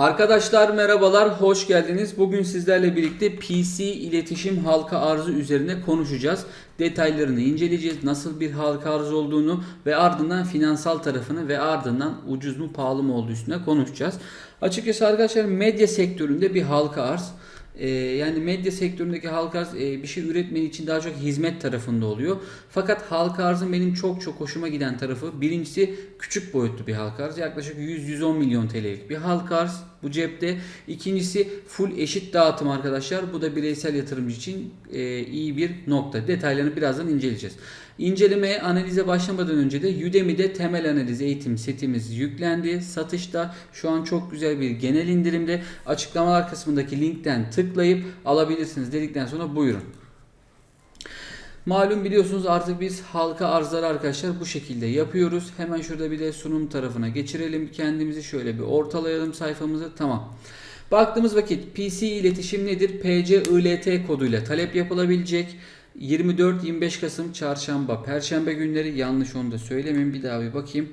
Arkadaşlar merhabalar, hoş geldiniz. Bugün sizlerle birlikte PC iletişim halka arzı üzerine konuşacağız. Detaylarını inceleyeceğiz. Nasıl bir halka arz olduğunu ve ardından finansal tarafını ve ardından ucuz mu pahalı mı olduğu üstüne konuşacağız. Açıkçası arkadaşlar medya sektöründe bir halka arz. Ee, yani medya sektöründeki halka arz e, bir şey üretmenin için daha çok hizmet tarafında oluyor. Fakat halka arzın benim çok çok hoşuma giden tarafı birincisi küçük boyutlu bir halka arz. Yaklaşık 100-110 milyon TL'lik bir halka arz bu cepte. İkincisi full eşit dağıtım arkadaşlar. Bu da bireysel yatırımcı için e, iyi bir nokta. Detaylarını birazdan inceleyeceğiz. İncelemeye, analize başlamadan önce de Udemy'de temel analiz eğitim setimiz yüklendi. Satışta şu an çok güzel bir genel indirimde. Açıklamalar kısmındaki linkten tıklayıp alabilirsiniz dedikten sonra buyurun. Malum biliyorsunuz artık biz halka arzları arkadaşlar bu şekilde yapıyoruz. Hemen şurada bir de sunum tarafına geçirelim kendimizi. Şöyle bir ortalayalım sayfamızı. Tamam. Baktığımız vakit PC iletişim nedir? PC ILT koduyla talep yapılabilecek. 24-25 Kasım çarşamba, perşembe günleri yanlış onu da söylemeyeyim bir daha bir bakayım.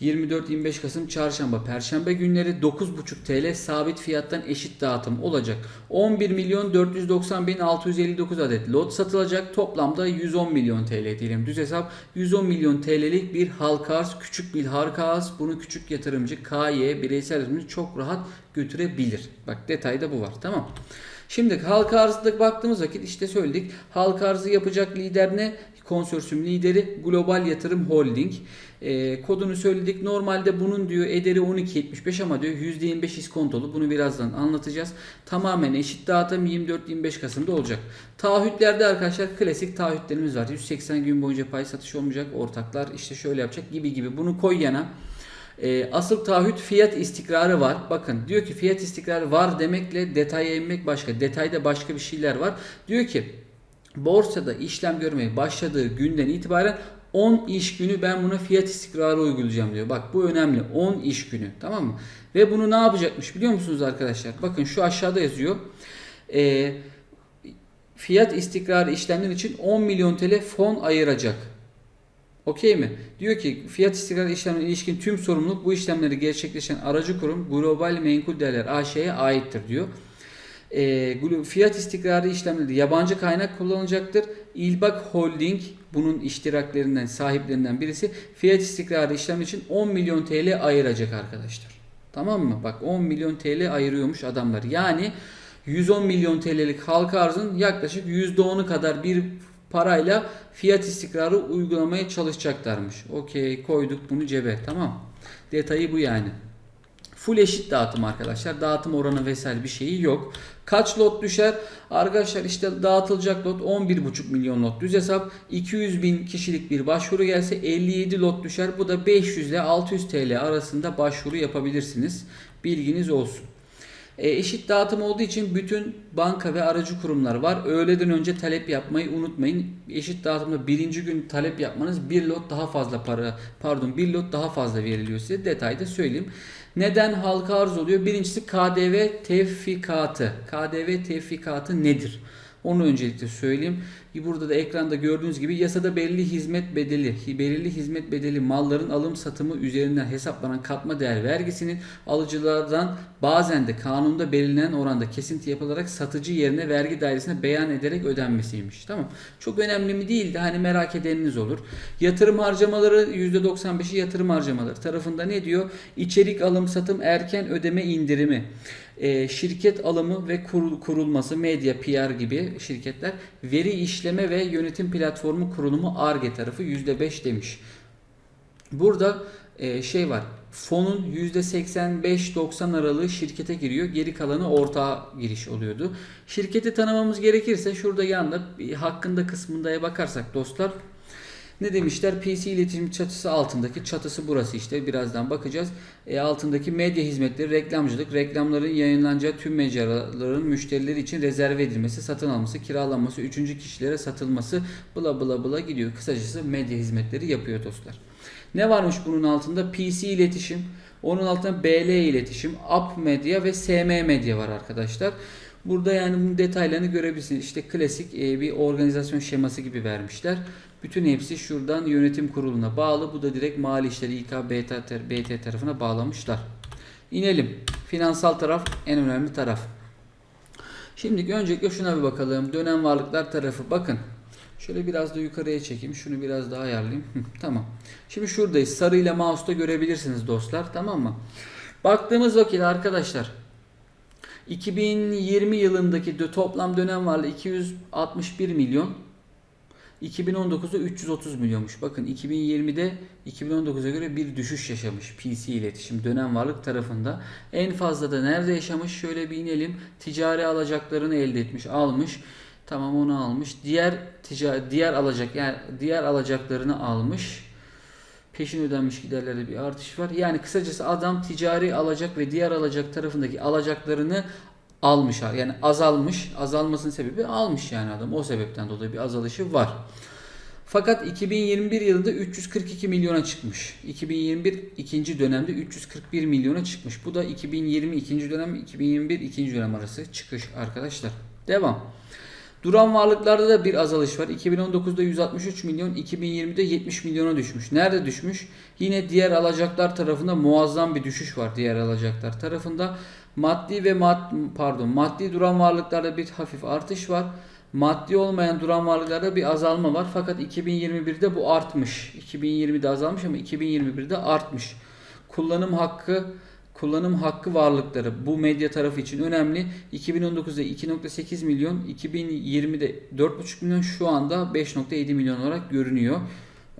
24-25 Kasım çarşamba, perşembe günleri 9,5 TL sabit fiyattan eşit dağıtım olacak. 11 milyon 490 bin 659 adet lot satılacak. Toplamda 110 milyon TL diyelim. Düz hesap 110 milyon TL'lik bir halka arz, küçük bir halka arz. Bunu küçük yatırımcı KY bireysel yatırımcı çok rahat götürebilir. Bak detayda bu var. Tamam. Şimdi halka arzda baktığımız vakit işte söyledik. Halka arzı yapacak lider ne? Konsorsiyum lideri Global Yatırım Holding. E, kodunu söyledik. Normalde bunun diyor ederi 12.75 ama diyor %25 iskontolu. Bunu birazdan anlatacağız. Tamamen eşit dağıtım 24-25 Kasım'da olacak. Taahhütlerde arkadaşlar klasik taahhütlerimiz var. 180 gün boyunca pay satış olmayacak. Ortaklar işte şöyle yapacak gibi gibi. Bunu koy yana. E, asıl taahhüt fiyat istikrarı var. Bakın diyor ki fiyat istikrarı var demekle detaya inmek başka. Detayda başka bir şeyler var. Diyor ki borsada işlem görmeye başladığı günden itibaren 10 iş günü ben buna fiyat istikrarı uygulayacağım diyor. Bak bu önemli. 10 iş günü. Tamam mı? Ve bunu ne yapacakmış biliyor musunuz arkadaşlar? Bakın şu aşağıda yazıyor. E, fiyat istikrarı işlemler için 10 milyon TL fon ayıracak. Okey mi? Diyor ki fiyat istikrarı işlemlerine ilişkin tüm sorumluluk bu işlemleri gerçekleşen aracı kurum Global Menkul Değerler AŞ'ye aittir diyor. E, fiyat istikrarı işlemleri yabancı kaynak kullanılacaktır. İlbak Holding bunun iştiraklerinden sahiplerinden birisi fiyat istikrarı işlem için 10 milyon TL ayıracak arkadaşlar. Tamam mı? Bak 10 milyon TL ayırıyormuş adamlar. Yani 110 milyon TL'lik halka arzın yaklaşık %10'u kadar bir parayla fiyat istikrarı uygulamaya çalışacaklarmış. Okey koyduk bunu cebe tamam. Detayı bu yani. Full eşit dağıtım arkadaşlar. Dağıtım oranı vesaire bir şeyi yok. Kaç lot düşer? Arkadaşlar işte dağıtılacak lot 11,5 milyon lot. Düz hesap 200 bin kişilik bir başvuru gelse 57 lot düşer. Bu da 500 ile 600 TL arasında başvuru yapabilirsiniz. Bilginiz olsun. E, eşit dağıtım olduğu için bütün banka ve aracı kurumlar var. Öğleden önce talep yapmayı unutmayın. Eşit dağıtımda birinci gün talep yapmanız bir lot daha fazla para pardon bir lot daha fazla veriliyor size. Detayda söyleyeyim. Neden halka arz oluyor? Birincisi KDV tevfikatı. KDV tevfikatı nedir? Onu öncelikle söyleyeyim. Burada da ekranda gördüğünüz gibi yasada belirli hizmet bedeli, belirli hizmet bedeli malların alım satımı üzerinden hesaplanan katma değer vergisinin alıcılardan bazen de kanunda belirlenen oranda kesinti yapılarak satıcı yerine vergi dairesine beyan ederek ödenmesiymiş. Tamam. Çok önemli mi değil de hani merak edeniniz olur. Yatırım harcamaları %95'i yatırım harcamaları tarafında ne diyor? İçerik alım satım erken ödeme indirimi e, şirket alımı ve kurul, kurulması, medya, PR gibi şirketler, veri işleme ve yönetim platformu kurulumu ARGE tarafı %5 demiş. Burada e, şey var, fonun %85-90 aralığı şirkete giriyor, geri kalanı ortağa giriş oluyordu. Şirketi tanımamız gerekirse şurada yanda hakkında kısmındaya bakarsak dostlar, ne demişler? PC iletişim çatısı altındaki çatısı burası işte. Birazdan bakacağız. E, altındaki medya hizmetleri, reklamcılık, reklamların yayınlanacağı tüm mecraların müşterileri için rezerve edilmesi, satın alması, kiralanması, üçüncü kişilere satılması bla bla bla gidiyor. Kısacası medya hizmetleri yapıyor dostlar. Ne varmış bunun altında? PC iletişim, onun altında BL iletişim, App medya ve SM medya var arkadaşlar. Burada yani bunun detaylarını görebilirsiniz. İşte klasik e, bir organizasyon şeması gibi vermişler. Bütün hepsi şuradan yönetim kuruluna bağlı. Bu da direkt mali işleri İK BT, tarafına bağlamışlar. İnelim. Finansal taraf en önemli taraf. Şimdi öncelikle şuna bir bakalım. Dönem varlıklar tarafı. Bakın. Şöyle biraz da yukarıya çekeyim. Şunu biraz daha ayarlayayım. Tamam. Şimdi şuradayız. Sarı ile mouse'da görebilirsiniz dostlar. Tamam mı? Baktığımız vakit arkadaşlar 2020 yılındaki dö- toplam dönem varlığı 261 milyon. 2019'da 330 milyonmuş. Bakın 2020'de 2019'a göre bir düşüş yaşamış PC iletişim dönem varlık tarafında. En fazla da nerede yaşamış? Şöyle bir inelim. Ticari alacaklarını elde etmiş, almış. Tamam onu almış. Diğer ticari diğer alacak yani diğer alacaklarını almış. Peşin ödenmiş giderlerde bir artış var. Yani kısacası adam ticari alacak ve diğer alacak tarafındaki alacaklarını almış. Yani azalmış. Azalmasının sebebi almış yani adam. O sebepten dolayı bir azalışı var. Fakat 2021 yılında 342 milyona çıkmış. 2021 ikinci dönemde 341 milyona çıkmış. Bu da 2020 ikinci dönem 2021 ikinci dönem arası çıkış arkadaşlar. Devam. Duran varlıklarda da bir azalış var. 2019'da 163 milyon, 2020'de 70 milyona düşmüş. Nerede düşmüş? Yine diğer alacaklar tarafında muazzam bir düşüş var diğer alacaklar tarafında. Maddi ve mad pardon, maddi duran varlıklarda bir hafif artış var. Maddi olmayan duran varlıklarda bir azalma var. Fakat 2021'de bu artmış. 2020'de azalmış ama 2021'de artmış. Kullanım hakkı kullanım hakkı varlıkları bu medya tarafı için önemli. 2019'da 2.8 milyon, 2020'de 4.5 milyon, şu anda 5.7 milyon olarak görünüyor.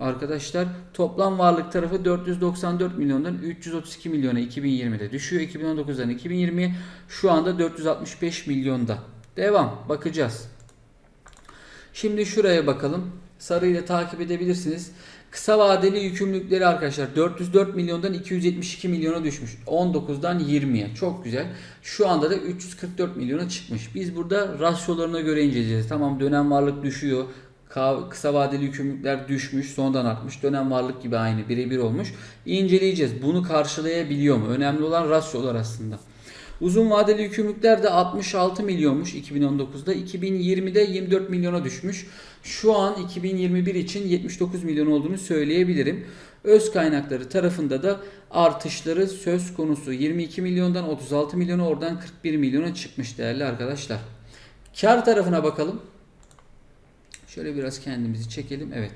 Arkadaşlar toplam varlık tarafı 494 milyondan 332 milyona 2020'de düşüyor. 2019'dan 2020'ye şu anda 465 milyonda. Devam bakacağız. Şimdi şuraya bakalım. Sarı ile takip edebilirsiniz. Kısa vadeli yükümlülükleri arkadaşlar 404 milyondan 272 milyona düşmüş. 19'dan 20'ye. Çok güzel. Şu anda da 344 milyona çıkmış. Biz burada rasyolarına göre inceleyeceğiz. Tamam dönem varlık düşüyor. Kısa vadeli yükümlülükler düşmüş, sonradan artmış. Dönem varlık gibi aynı birebir olmuş. İnceleyeceğiz. Bunu karşılayabiliyor mu? Önemli olan rasyolar aslında. Uzun vadeli yükümlülükler de 66 milyonmuş 2019'da. 2020'de 24 milyona düşmüş. Şu an 2021 için 79 milyon olduğunu söyleyebilirim. Öz kaynakları tarafında da artışları söz konusu. 22 milyondan 36 milyona oradan 41 milyona çıkmış değerli arkadaşlar. Kar tarafına bakalım. Şöyle biraz kendimizi çekelim. Evet.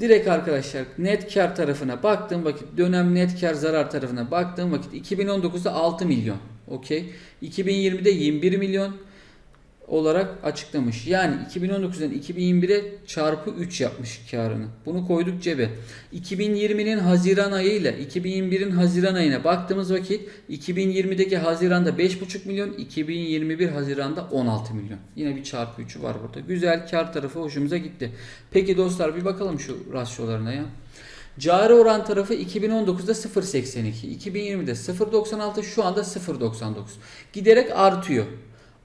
Direkt arkadaşlar net kar tarafına baktığım vakit dönem net kar zarar tarafına baktığım vakit 2019'da 6 milyon. Okey. 2020'de 21 milyon olarak açıklamış. Yani 2019'dan 2021'e çarpı 3 yapmış karını. Bunu koyduk cebe. 2020'nin Haziran ayı ile 2021'in Haziran ayına baktığımız vakit 2020'deki Haziran'da 5,5 milyon, 2021 Haziran'da 16 milyon. Yine bir çarpı 3'ü var burada. Güzel kar tarafı hoşumuza gitti. Peki dostlar bir bakalım şu rasyolarına ya. Cari oran tarafı 2019'da 0.82, 2020'de 0.96, şu anda 0.99. Giderek artıyor.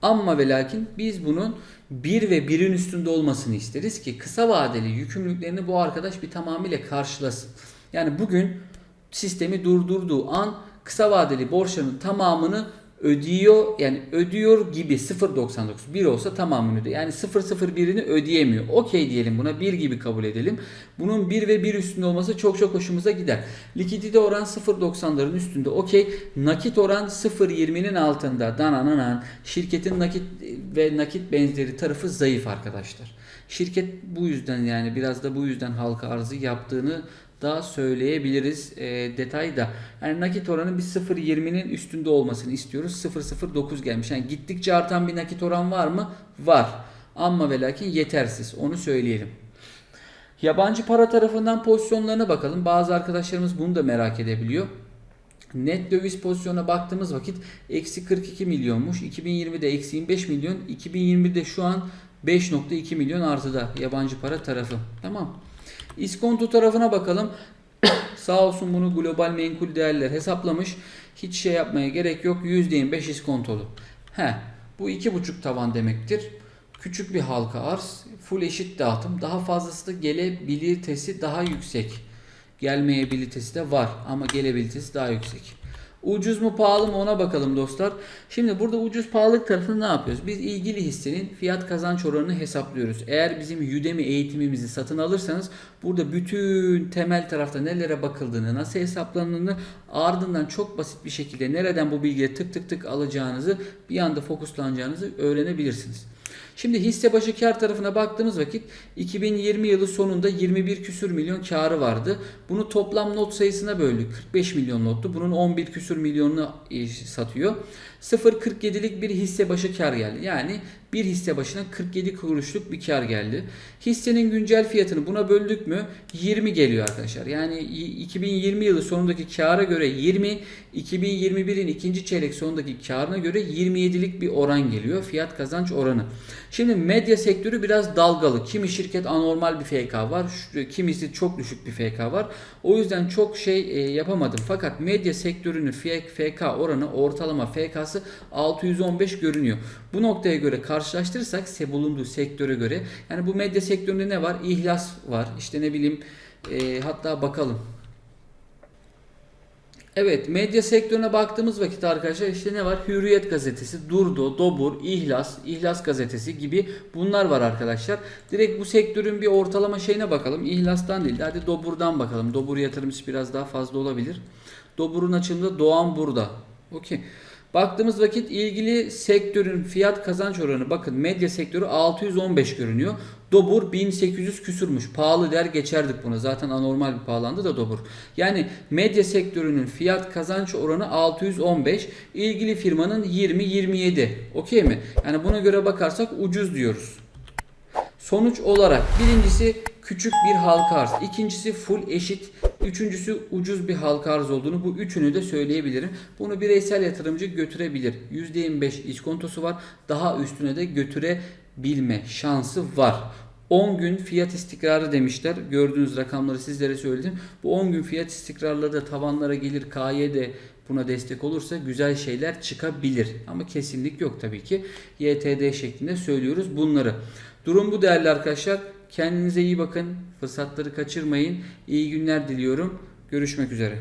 Ama ve lakin biz bunun 1 ve 1'in üstünde olmasını isteriz ki kısa vadeli yükümlülüklerini bu arkadaş bir tamamıyla karşılasın. Yani bugün sistemi durdurduğu an kısa vadeli borçların tamamını ödüyor yani ödüyor gibi 0.99 1 olsa tamamını ödüyor. Yani 0.01'ini ödeyemiyor. Okey diyelim buna 1 gibi kabul edelim. Bunun 1 ve 1 üstünde olması çok çok hoşumuza gider. Likidite oran 0.90'ların üstünde okey. Nakit oran 0.20'nin altında. Danananan. Şirketin nakit ve nakit benzeri tarafı zayıf arkadaşlar. Şirket bu yüzden yani biraz da bu yüzden halka arzı yaptığını da söyleyebiliriz e, detayda. Yani nakit oranı bir 0.20'nin üstünde olmasını istiyoruz. 0.09 gelmiş. Yani gittikçe artan bir nakit oran var mı? Var. Ama ve lakin yetersiz. Onu söyleyelim. Yabancı para tarafından pozisyonlarına bakalım. Bazı arkadaşlarımız bunu da merak edebiliyor. Net döviz pozisyonuna baktığımız vakit eksi 42 milyonmuş. 2020'de eksi 25 milyon. 2020'de şu an 5.2 milyon artıda yabancı para tarafı. Tamam. İskonto tarafına bakalım. Sağ olsun bunu global menkul değerler hesaplamış. Hiç şey yapmaya gerek yok. %25 iskontolu. He, bu 2.5 tavan demektir. Küçük bir halka arz. Full eşit dağıtım. Daha fazlası da gelebilitesi daha yüksek. Gelmeyebilitesi de var ama gelebilitesi daha yüksek. Ucuz mu pahalı mı ona bakalım dostlar. Şimdi burada ucuz pahalılık tarafında ne yapıyoruz? Biz ilgili hissenin fiyat kazanç oranını hesaplıyoruz. Eğer bizim Udemy eğitimimizi satın alırsanız burada bütün temel tarafta nelere bakıldığını, nasıl hesaplandığını ardından çok basit bir şekilde nereden bu bilgiye tık tık tık alacağınızı bir anda fokuslanacağınızı öğrenebilirsiniz. Şimdi hisse başı kar tarafına baktığımız vakit 2020 yılı sonunda 21 küsür milyon karı vardı. Bunu toplam not sayısına böldük. 45 milyon nottu. Bunun 11 küsür milyonunu e, satıyor. 0.47'lik bir hisse başı kar geldi. Yani bir hisse başına 47 kuruşluk bir kar geldi. Hissenin güncel fiyatını buna böldük mü 20 geliyor arkadaşlar. Yani 2020 yılı sonundaki kara göre 20, 2021'in ikinci çeyrek sonundaki karına göre 27'lik bir oran geliyor. Fiyat kazanç oranı. Şimdi medya sektörü biraz dalgalı. Kimi şirket anormal bir FK var. Kimisi çok düşük bir FK var. O yüzden çok şey e, yapamadım. Fakat medya sektörünün FK oranı ortalama FK'sı 615 görünüyor. Bu noktaya göre karşılaştırırsak se bulunduğu sektöre göre yani bu medya sektöründe ne var? İhlas var. İşte ne bileyim e, hatta bakalım. Evet medya sektörüne baktığımız vakit arkadaşlar işte ne var? Hürriyet gazetesi, Durdo, Dobur, İhlas, İhlas gazetesi gibi bunlar var arkadaşlar. Direkt bu sektörün bir ortalama şeyine bakalım. İhlas'tan değil de hadi Dobur'dan bakalım. Dobur yatırımcısı biraz daha fazla olabilir. Dobur'un açımında Doğan burada. Okey. Baktığımız vakit ilgili sektörün fiyat kazanç oranı bakın medya sektörü 615 görünüyor. Dobur 1800 küsürmüş. Pahalı der geçerdik buna. Zaten anormal bir pahalandı da Dobur. Yani medya sektörünün fiyat kazanç oranı 615. İlgili firmanın 20-27. Okey mi? Yani buna göre bakarsak ucuz diyoruz. Sonuç olarak birincisi küçük bir halka arz, ikincisi full eşit, üçüncüsü ucuz bir halka arz olduğunu bu üçünü de söyleyebilirim. Bunu bireysel yatırımcı götürebilir. %25 iskontosu var. Daha üstüne de götürebilme şansı var. 10 gün fiyat istikrarı demişler. Gördüğünüz rakamları sizlere söyledim. Bu 10 gün fiyat istikrarları da tavanlara gelir. KY de buna destek olursa güzel şeyler çıkabilir. Ama kesinlik yok tabii ki. YTD şeklinde söylüyoruz bunları. Durum bu değerli arkadaşlar. Kendinize iyi bakın. Fırsatları kaçırmayın. İyi günler diliyorum. Görüşmek üzere.